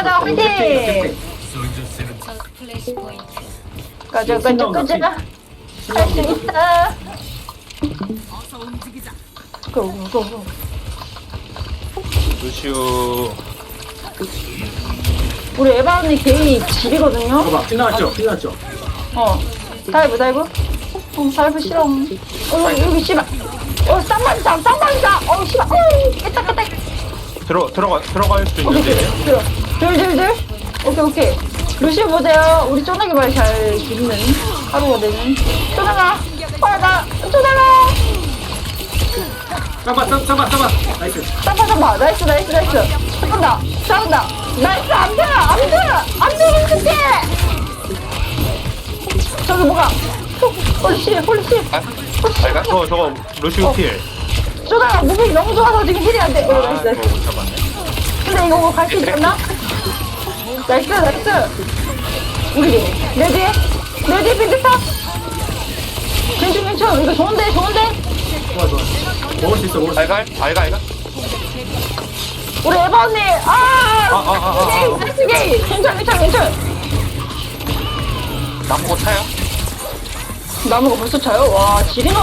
가자 화이팅! 저 플래시 포인트. 가자 가자 가자. 할 수 있다. 고고고 루시우 우리 에바 언니 게이 집이거든요? 봐봐 피 나왔죠? 피 나왔죠? 어. 다이브 다이브? 어 다이브 싫어. 어 여기 씨발. 어 쌍방이다 쌍방이다. 어 씨발. 어 깼다 깼다. 들어 들어가 들어갈 수 있는데 들어 둘둘둘? 오케이 오케이. 루시오 보세요. 우리 쪼나기 말잘 죽는 하루거든 쪼나가 빨가 쪼나가. 잡아 잡아 잡아 잡아. 나이스. 잡아 잡아. 나이스 나이스 나이스. 잡는다 잡는다. 나이스 안돼 안돼 안돼 힘들게 저기 뭐가? 홀리씨 홀리씨. 알가? 저거 저거 루시우 필 쪼나가 무빙이 너무 좋아서 지금 힐이 안돼. 어 나이스 아, 나이스. 못 잡았네. 근데 이거 뭐 갈 수 있겠나? 나이스 나이스 우리 내 뒤에 빈드탑 괜찮 괜찮 이거 좋은데 좋은데 좋아 좋아 먹을 수 있어 먹을 수 있어 알갈? 알가? 우리 에바 언니 아 아, 아, 아, 아. 나이스 게이 괜찮 괜찮 괜찮 나보고 차요? 나무가 벌써 차요? 와 지리노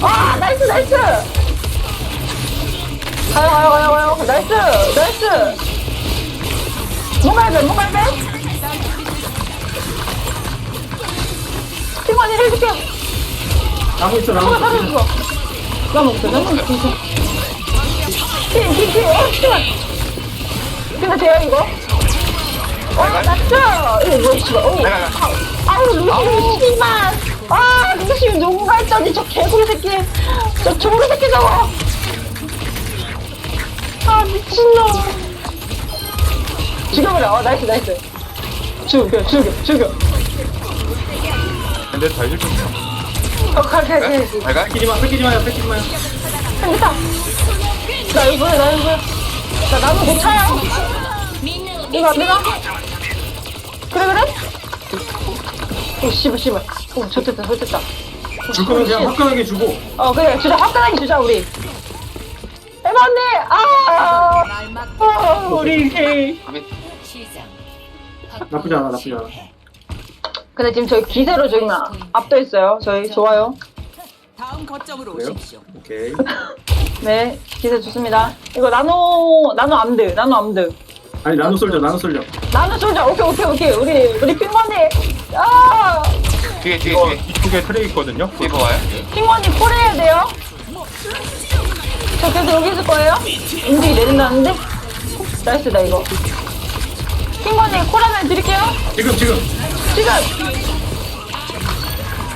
아 나이스 나이스 가요 가요 가요 가요. 나이스 나이스. 뭔가 해봐 팀원이 해줄게. 나무 있어 나무 있어. 사줬어. 나무 없어 나무 없어. 팀팀팀 어 씨발 근데 돼요 이거? 어 나이스. 이거 뭐야 씨발. 어. 아우 루시우 씨발. 아 루시우 누군가 했더니 저 개구리 새끼. 저 조리 새끼 저거 아 미친놈. 죽여버려. 어 나이스 나이스. 죽여 죽여 죽여. 근데 잘 죽겠네요 어 가게 가게 알가? 뺏기지 마 뺏기지 마요 뺏기지 마요. 됐다. 나 이거 나 이거 나 나무 못 차요 이거 안 되나? 그래 그래? 오 씨발 씨발. 오 좋됐다 좋됐다. 줄 거면 그냥 화끈하게 주고. 어 그래. 주자 화끈하게 주자 우리 언니! 아! 아, 우리 시작. 나쁘지 않아 나쁘지 않아. 근데 지금 저희 기세로 지금 있어요. 저희 좋아요. 다음 거점으로 그래요? 오십시오. 오케이. 네 기세 좋습니다. 이거 나노 나노 암드 나노 암드. 아니 나노 솔져 나노 솔져 나노 쏠자 오케이 오케이 오케이. 우리 우리 핑머니. 아! 뒤에 뒤에 이거 뒤에. 이쪽에 트레이 있거든요? 뒤에 거 와요? 핑머니 콜해야 돼요 저 계속 여기 있을 거예요? 인증이 내린다는데? 나이스다 이거. 콜 하나 드릴게요. 지금 지금. 지금.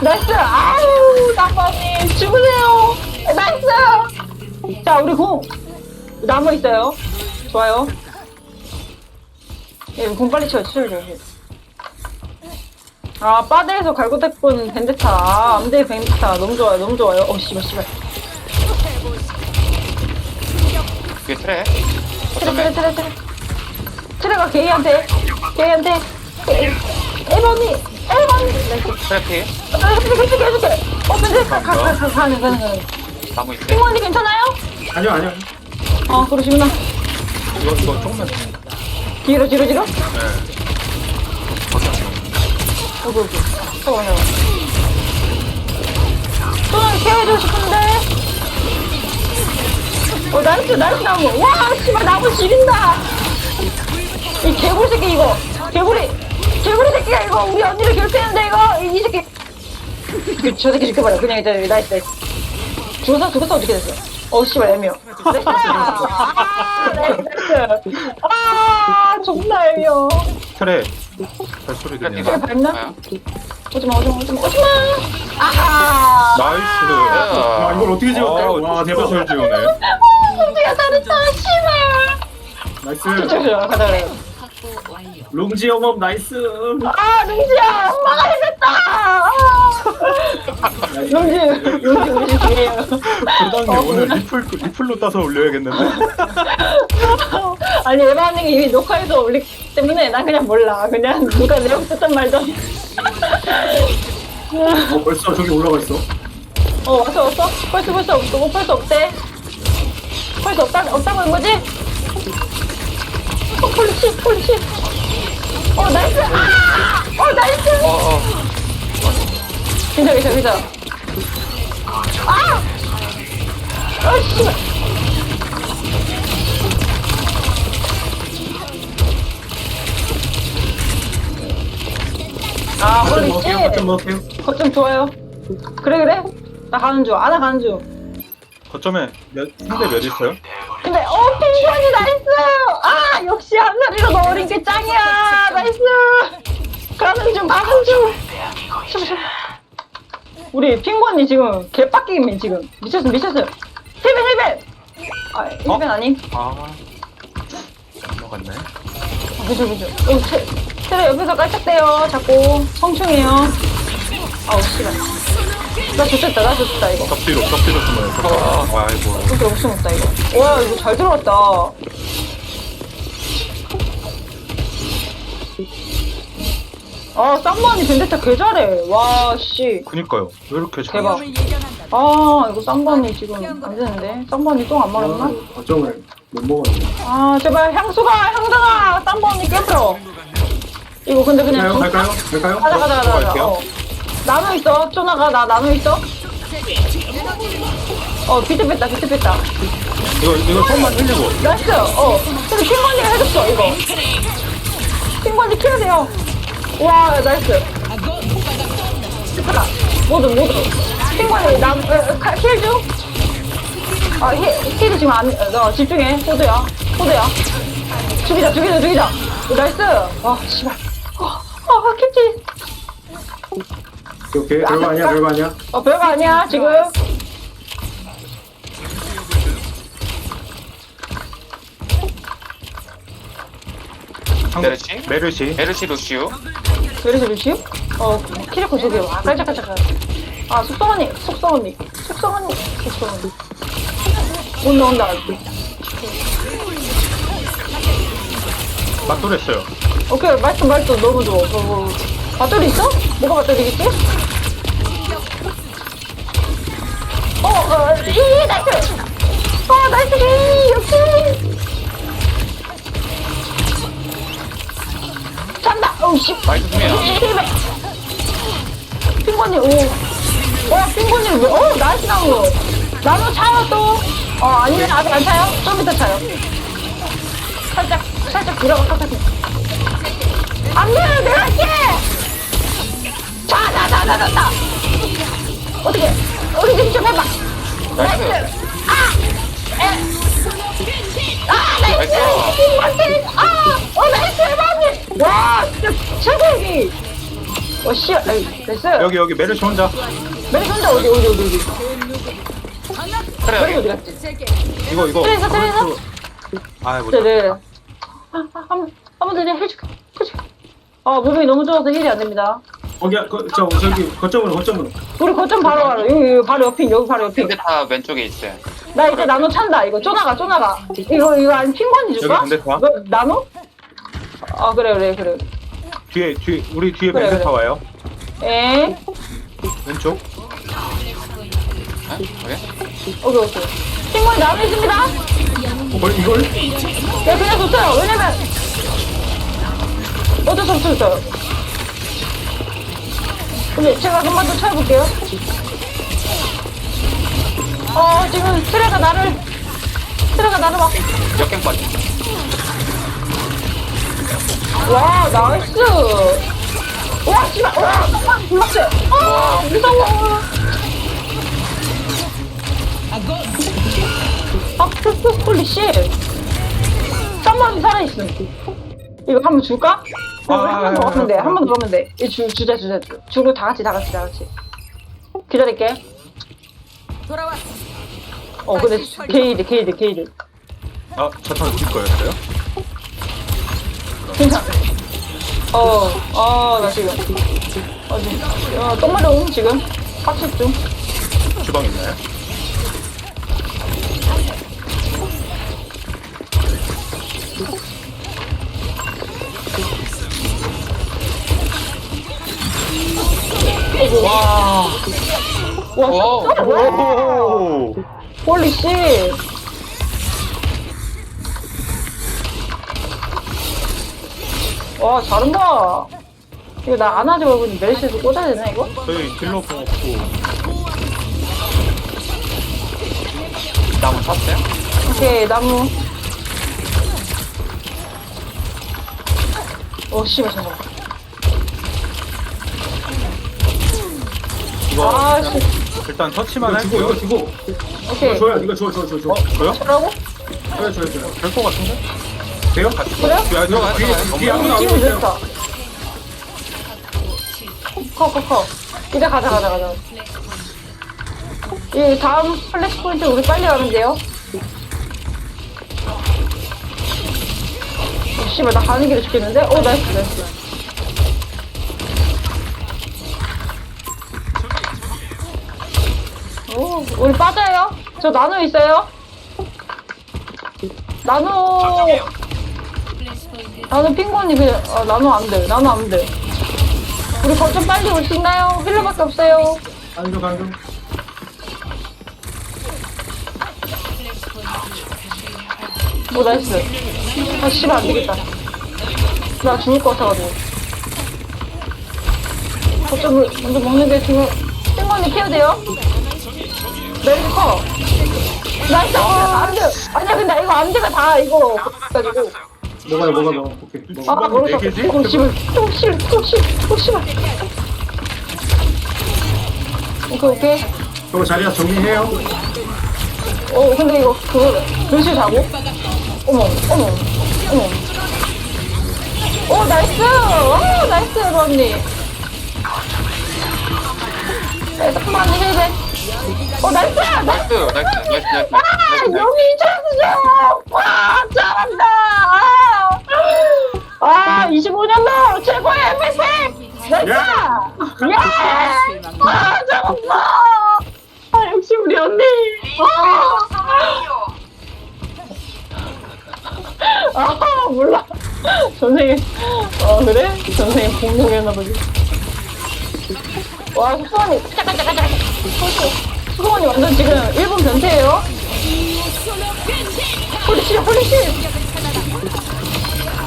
나이스. 아우 나빠님 죽으세요. 나이스. 자 우리 공. 나무 있어요. 좋아요. 예, 공 빨리 쳐요 치워줘 아 바다에서 갈고 닦은 벤데타. 아, 암대 벤데타. 너무 좋아요 너무 좋아요. 어 씨발 씨발 뒤에 트레 트레 트레 트레 트레 트레가 게이한테 게이한테 에버니 에버니 트레 피 아, 해줄게, 해줄게, 해줄게. 어, 근데 가, 가, 가, 가, 가는, 가는, 가는. 나무 있어요? 핑원이 괜찮아요? 아니요 아니요 어, 그러시구나. 이거 이거 조금만 뒤로, 뒤로, 뒤로? 네 어구, 어구. 어, 어. 저는 케어해주고 싶은데. 어, 나이스, 나이스 나무. 와, 씨발, 나무 지린다. 이 개구리 새끼, 이거. 개구리. 개구리 새끼가 이거 우리 언니를 괴롭히는데, 이거. 이, 이 새끼. 그, 저 새끼 죽여버려. 그냥 이제, 나이스, 나이스. 죽었어, 죽었어, 어떻게 됐어? 어, 씨발, 애미요. 나이스. 아, 나이스, 나이스. 아, 존나 애미요. 트레 발소리 들리네 피가 밟나? 와요? 오지마, 오지마, 오지마, 오지마. 아하. 나이스 야 이걸 어떻게 지웠대 와 대박 잘 지우네 내가 잘했다, 씨발. 나이스 저기요, 가자, 가자. 확보 완료. 롱지 영업 나이스 아, 룽지야, 엄마가 해냈다. 아. 룽지, 룽지 우리 오늘 리플 리플로 따서 올려야겠는데 아니, 에바 언니가 이미 녹화해서 올리기 때문에 난 그냥 몰라. 그냥 누가 내용 듣던 말던. 어 벌써 저기 올라가 있어 어, 왔어, 왔어? 벌써, 벌써 없어. 뭐 벌써 없대. 펄스 없다, 없다고 한 거지? 어, 폴리시, 폴리시. 어, 나이스! 아! 어, 나이스! 어 어 괜찮아, 괜찮아, 괜찮아. 아! 아, 씨발. 아, 홀리씨. 먹을게요. 거점 먹을게요. 거점 좋아요. 그래, 그래. 나 가는 중. 아, 나 가는 중. 거점에 몇, 상대 몇 있어요? 근데, 어, 핑크언니 나이스! 아, 역시 한 살이라도 어린 게 짱이야! 나이스! 가는 중, 가는 중! 잠시만. 우리 핑크언니 지금 개빡김이 지금. 미쳤어, 미쳤어요. 힐벤, 힐벤! 아, 힐벤 아님? 아 넘어갔네 아, 그죠, 그죠. 어, 테, 테레 옆에서 깔짝대요. 자꾸. 성충해요. 아우, 씨발. 나 좋겠다, 나 좋겠다, 이거. 덮뒤로 덮뒤로 숨어요 아이고 이렇게 엄청 없다, 이거. 와, 이거 잘 들어갔다. 아, 쌍만이 벤데타 개 잘해. 와, 씨. 그니까요 왜 이렇게 잘 대박. 아, 이거 쌍만이 지금 안 되는데. 쌍만이 똥안 말았나? 아, 거점을 못 먹었네. 아, 제발, 향수가, 향수가, 쌍만이 깨물어. 이거 근데 그냥. 갈까요? 중- 갈까요? 갈까요? 가자, 가자, 가자, 가자. 들어갈게요. 어. 나눠 있어. 쪼나가, 나 나눠 있어. 어, 비트 뺐다, 비트 뺐다. 이거 이거 손만 흘리고 나이스! 어. 근데 킹건이가 해줬어, 이거. 킹건이 키야 돼요. 와, 나이스. 하나, 모두, 모두. 킹건이 남, 어? 아, 힐, 힐이 지금 안, 어, 집중해. 호드야. 호드야. 죽이자, 죽이자, 죽이자. 오, 나이스. 와, 씨발. 어, 어, 캡틴. 오케이. 별거 아니야, 별거 아니야. 어, 별거 아니야, 지금. 상- 메르시? 메르시 메르시 루시우 그래서 루시우? 어, 키리코 저기 와. 깔짝깔짝. 아, 숙성 언니, 숙성 언니, 숙성 언니, 숙성 언니. 온다, 온다. 맞돌했어요 오케이, 말씀, 말씀 너무 좋아. 어, 어. 배터리 있어? 뭐가 배터리겠지? 어, 나이스, 이, 역시! 잔다! 어우, 씨. 나이스 수미야 핑거님, 오. 어, 핑거님, 왜, 어, 나이스 나무. 나무 차요, 또? 어, 아니면 아직 안 차요? 좀 이따 차요. 살짝, 살짝 들어가, 살짝. 안 돼! 내가 할게! 자, 자, 자, 자, 자, 자. 어떻게, 우리 좀 해봐. 아! 에! 아! 아! 어! 어, 나이스! 여기 여기 메르시 혼자 메리 혼자 어디, 어디, 어디, 어디. 그래 어디 갔지? 이거 이거 트레이서, 트레이서? 아이고 그래. 아, 아, 한, 한번 더 해줄게. 해줄게. 아, 몸이 너무 좋아서 힐이 안 됩니다. 거기, 거, 저, 저기, 거점으로, 거점으로. 우리 거점 바로 가라. 여기, 여기 바로 옆인, 여기 바로 옆인. 근데 다 왼쪽에 있어요 나 이제 나노 찬다. 이거 쪼나가, 쪼나가. 이거, 이거 아니 핑권이 줄까? 여기? 이거 나노? 아, 그래, 그래, 그래. 뒤에 뒤에 우리 뒤에 그래, 벤데타 그래. 와요 에? 왼쪽 어? 그래? 오케이, 오케이. 핑권이 나노 있습니다. 어, 이걸? 네, 그냥 줬어요. 왜냐면 어쩔 수 없었어요. 근데 제가 한 번 더 쳐볼게요. 어, 지금 트레가 나를 트레가 나를 막. 역행 빠지 와, 나이스. 와, 씨발. 와, 불렀어. 아, 무서워. 아, 홀리 씨. 썸머이 살아있음. 이거 한번 줄까? 아, 한번더 하면 돼. 한 번더 하면 돼. 이 주, 주자, 주자. 주고 다 같이, 다 같이, 다 같이. 기다릴게. 돌아왔어. 어, 근데 게이드, 게이드, 게이드. 아 자탄 뒷 거였어요 괜찮아. 어, 어, 나 지금. 어, 지금. 어, 똥마려움, 지금. 합숙 중. 주방 있나요 와. 와, 진짜 오. 홀리 씨. 와, 잘한다. 이거 나 안 하죠. 근데 멜시에서 꽂아야 되나, 이거? 저희 딜러 공 없고. 나무 샀어요? 오케이, 나무. 어, 씨발, 잠깐만. 이거 아, 그냥 씨. 일단 터치만 이거 주고 할게요 이거 주고 오케이. 이거 줘야 이거 줘 줘 줘줘 어? 저요? 뭐라고? 줘야 줘야 줘야 될것 같은데? 돼요? 그래요? 야 들어가 뒤에 뒤에 아무도 안 기분 오세요 좋다. 커, 커, 커. 이제 가자, 가자, 가자. 이 다음 플래시 포인트 우리 빨리 가면 돼요. 어, 씨발, 나 가는 길에 죽겠는데? 어, 나이스, 나이스. 우리 빠져요. 저 나노 있어요. 나노, 나노 핑곤이 그냥, 어, 나노 안 돼. 나노 안 돼. 우리 거점 빨리 올 수 있나요? 힐러밖에 없어요. 안줘 안줘 플래시 포인트 오, 나이스. 아, 씨발, 안 되겠다. 나 죽을 것 같아가지고. 거점을 먼저 먹는 게 중요, 핑곤이 케어 돼요? 메리지 커. 나이스. 아, 안 돼. 아니야, 근데 이거 안 돼가 다, 이거. 가지고. 뭐가요 뭐가 뭐 오케이 뭐. 아, 모르겠어. 네 개지? 어, 씨발. 어, 씨발. 어, 씨발. 어, 씨발. 오케이, 오케이. 저거 자리야 정리해요 어, 근데 이거, 그거, 글씨 자고? 어머, 어머, 어머. 오, 나이스! 오, 나이스, 여보 언니. 오, 나이스! 나이스! 나이스 나이스 나이스 나이스 아, 나이스 나이스 여기 잘했어! 와, 잘한다! 아, 아 25년도 최고의 MVP! 나이스! 예! 아, 잘한다! 아, 역시 우리 언니! 아, 아 몰라. 선생님, 어, 그래? 선생님 공공했나 보지. 와, 잠깐, 잠 깐. 수원이 완전 지금 일본 변태예요. 홀리씨, 홀리씨.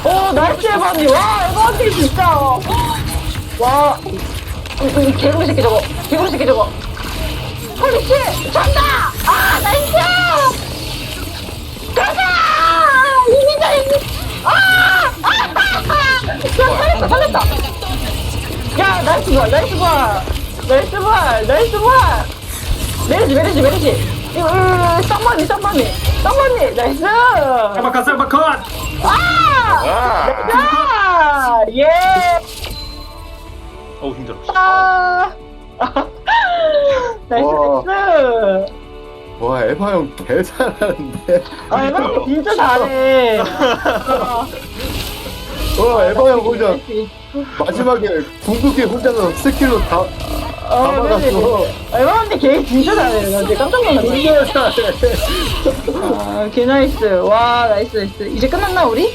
오, 나이스 에바니. 와, 에바니 진짜. 와, 이, 이 개구리 새끼 저거. 개구리 새끼 저거. 홀리씨, 잔다. 아, 나이스. 가자! 이기자, 이기. 아! 아! 아! 아! 야, 살렸다, 살렸다. 야, 나이스 볼, 나이스 볼. 나이스 볼, 나이스 볼. 메르지, 메르지, 메르지. 이거, 이거, 썸머니, 썸머니. 썸머니, 나이스. 셀바컷 셀바컷 아! 나이스! 예! 어우 힘들어 아! 나이스, 와. 나이스. 와 에바 형 개 잘하는데 아, 에바 진짜 잘해. 아, 와 에바 형 혼자 마지막에 궁극기 혼자서 스킬로 다 어. 에바 언니 걔 진짜 잘해. 나 진짜 깜짝 놀랐네. 이게 잘해 아, 개 나이스. 와, 나이스, 나이스. 이제 끝났나, 우리?